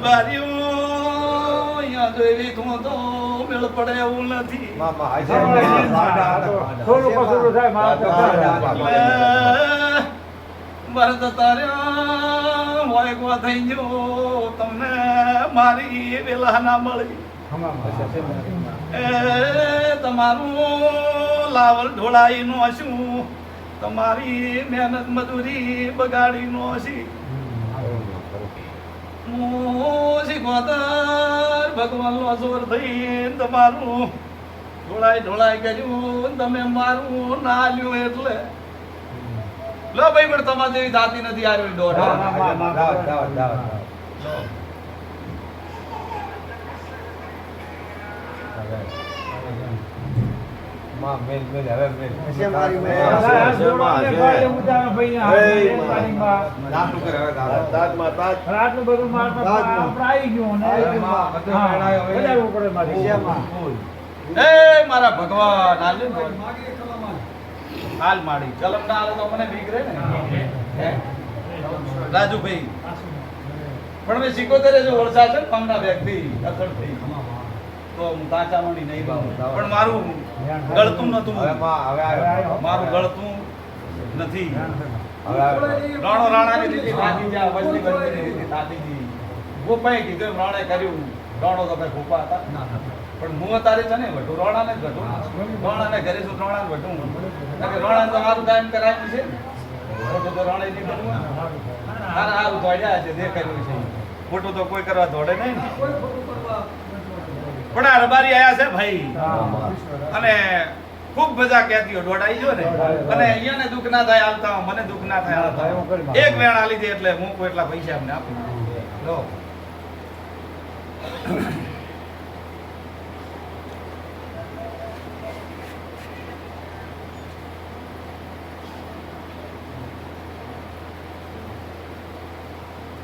દરબારીઓ અહીંયા જોઈ તું તો મેળ પડે એવું નથી થોડું કસૂરું થાય ભરત તાર્યા હોય ગો થઈ ગયો તમને મારી વેલા ના મળી. એ તમારું લાવલ ઢોળાઈ નો શું તમારી મહેનત મજૂરી બગાડી નો છે હું શીખવાતર ભગવાન નો જોર થઈ તમારું ઢોળાઈ ઢોળાઈ કર્યું તમે મારું ના લ્યું એટલે. લો ભાઈ પણ તમારે જેવી જાતી નથી આ રહ્યો દોઢ માં મેલ મેલ હવે મેલ. હશે મારી મેલ. કરે બધું માર પર તાજમાં. આપણે ને તાજમાં. બધું મેળાયો હવે. બજાવવું પડે મારે. વિષયમાં. એ મારા ભગવાન હાલ હાલ માડી કલમ ના હાલે તો મને બીક રહે ને? રાજુભાઈ. પણ મેં સિકોતેર જો ઓળખા છે ને પામના વ્યક્તિ અખડથી તો હું કાચામણી નહીં પામું પણ મારું ગળતું નતું. મારું ગળતું નથી. રાણો રાણાની રીતે થાકી જા વજની વજની રીતે થાકી ગોપાએ કીધું રાણે કર્યું. રાણો તો કઈ ખોપા હતા. પણ હું અત્યારે છે ને વઢું રાણાને જ વઢું. રાણાને ઘરે છું રાણાને વઢું. કારણ કે રાણાને તો મારું કાયમ કરાયું છે. ખોટું તો રાણે નહીં કરવું ને. સારા દોડ્યા છે દેખાયું છે. ખોટું તો કોઈ કરવા દોડે નહીં ને. આ રબારી આયા છે ભાઈ. અને ખૂબ બધા કહેતીઓ દોડાઈ જો ને. અને અહીંયાને દુઃખ ના થાય હાલતા મને દુઃખ ના થાય હાલતા એક વેણ દે એટલે હું કોઈ એટલા પૈસા અમને આપી. લો.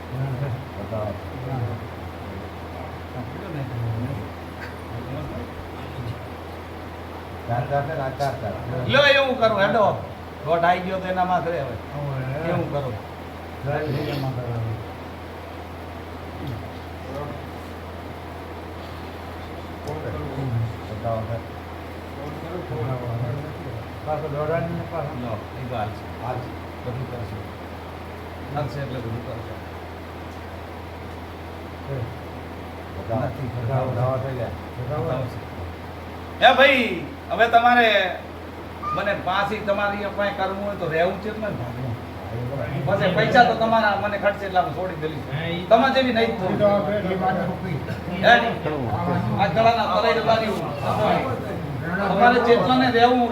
ચાર ચાર ને આ ચાર ચાર. લો એવું કરું હેડો દોઢ આઈ ગયો તો એના માથે હવે એવું કરું. પાછો દોડાની પાછો. લો એ તો હાલશે હાલ. બધું કરશે એટલે બધું કરશે. નથી. થઈ જાય. હે ભાઈ હવે તમારે મને પાછી તમારી પાસે કરવું હોય તો રહેવું છે ને? પછી પૈસા તો તમારા મને ખર્ચે એટલે છોડી દેલી તમારે જેવી નહીં આ કળાના તલાઈ તમારે જેટલાને રહેવું